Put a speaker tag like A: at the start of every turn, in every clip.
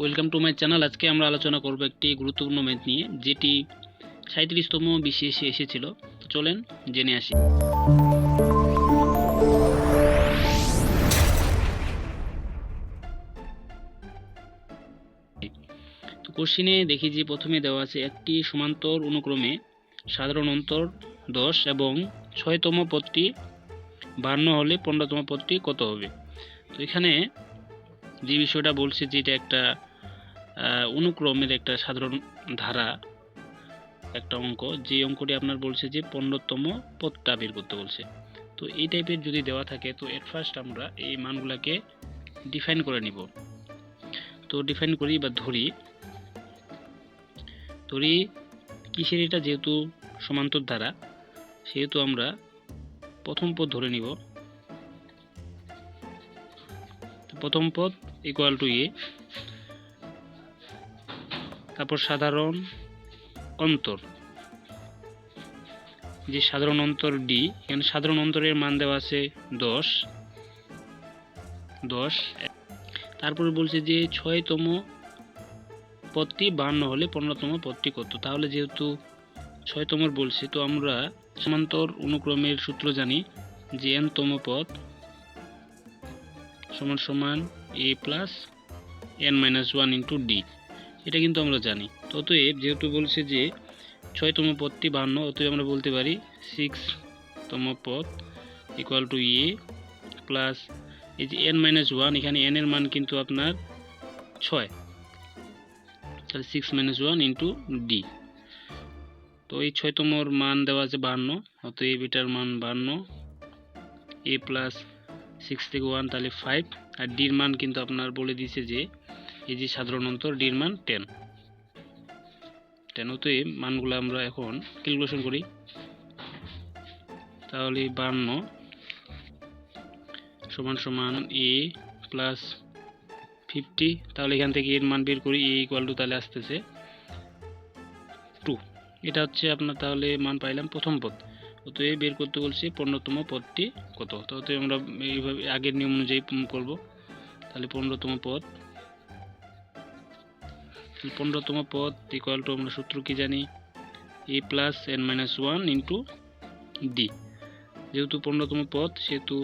A: Welcome to my channel আজকে আমরা আলোচনা করব একটি গুরুত্বপূর্ণ ম্যাথ নিয়ে, যেটি সাঁত্রিশতম বিসিএসে এসেছিল। চলেন জেনে আসি। তো কোশ্চিনে দেখি যে প্রথমে দেওয়া আছে, একটি সমান্তর অনুক্রমে সাধারণ অন্তর দশ এবং ছয়তম পদটি বান্ন হলে পনেরোতম পদটি কত হবে? তো এখানে যে বিষয়টা বলছে যে এটা একটা অনুক্রমের একটা সাধারণ ধারা, একটা অঙ্ক। যে অঙ্কটি আপনার বলছে যে পনেরোতম পদটা বের করতে বলছে। তো এই টাইপের যদি দেওয়া থাকে, তো এট ফার্স্ট আমরা এই মানগুলোকে ডিফাইন করে নিব। তো ডিফাইন করি বা ধরি। ধরি, কিসের এটা যেহেতু সমান্তর ধারা, সেহেতু আমরা প্রথম পদ ধরে নিব। প্রথম পদ ইকুয়াল টু এ তারপর সাধারণ অন্তর। যে সাধারণ অন্তর ডি এখানে সাধারণ অন্তরের মান দেওয়া আছে দশ। দশ। তারপরে বলছে যে ছয়তম পদটি বান্ন হলে পনেরোতম পদটি কত? তাহলে যেহেতু ছয়তমর বলছে, তো আমরা সমান্তর অনুক্রমের সূত্র জানি যে এনতম পদ। সমান সমান A plus N minus one into D এটা কিন্তু আমরা জানি। তো অতএব যেহেতু বলছে যে ছয়তম পদটি বান্ন, অতএব আমরা বলতে পারি সিক্সতম পদ ইকুয়াল টু এ প্লাস এই যে এন মাইনাস ওয়ান এখানে এন এর মান কিন্তু আপনার ছয়। তাহলে six minus one into D তো এই ছয়তমর মান দেওয়া আছে বান্ন, অতএব এটার মান বান্ন এ প্লাস সিক্স থেকে ওয়ান তাহলে ফাইভ আর ডির মান কিন্তু আপনার বলে দিয়েছে যে, এই যে সাধারণ অন্তর, ডির মান টেন টেন অতএব মানগুলো আমরা এখন ক্যালকুলেশন করি। তাহলে বান্ন সমান সমান এ প্লাস ফিফটি তাহলে এখান থেকে এর মান বের করি এ ইকুয়াল টু তাহলে আসতেছে টু এটা হচ্ছে আপনার তাহলে মান পাইলাম প্রথম পদ। অতএব বের করতে বলছি পনেরোতম পদটি কত? তো আমরা এইভাবে আগের নিয়ম অনুযায়ী করব। তাহলে পনেরোতম পদ। পনেরোতম পদ ইকুয়াল টু আমরা সূত্র কি জানি? A plus N minus one into D যেহেতু পনেরোতম পদ, সেহেতু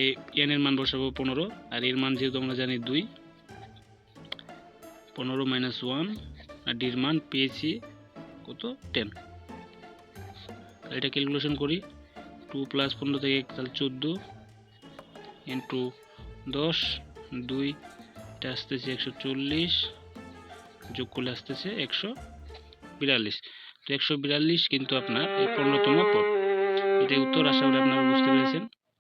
A: এ এন এর মান বসাবো পনেরো, আর এর মান যেহেতু আমরা জানি দুই, পনেরো মাইনাস ওয়ান আর ডির মান পেয়েছি কত? টেন এটা ক্যালকুলেশন করি। টু প্লাস পনেরো থেকে এক, তাহলে চোদ্দ। ইন্টু দশ, দুই, এটা আসতেছে একশো চল্লিশ। যোগ করলে আসতেছে একশো বিরাল্লিশ তো একশো বিরাল্লিশ কিন্তু আপনার এই পনেরোতম পদ। এটাই উত্তর আশা করি আপনারা বুঝতে পেরেছেন।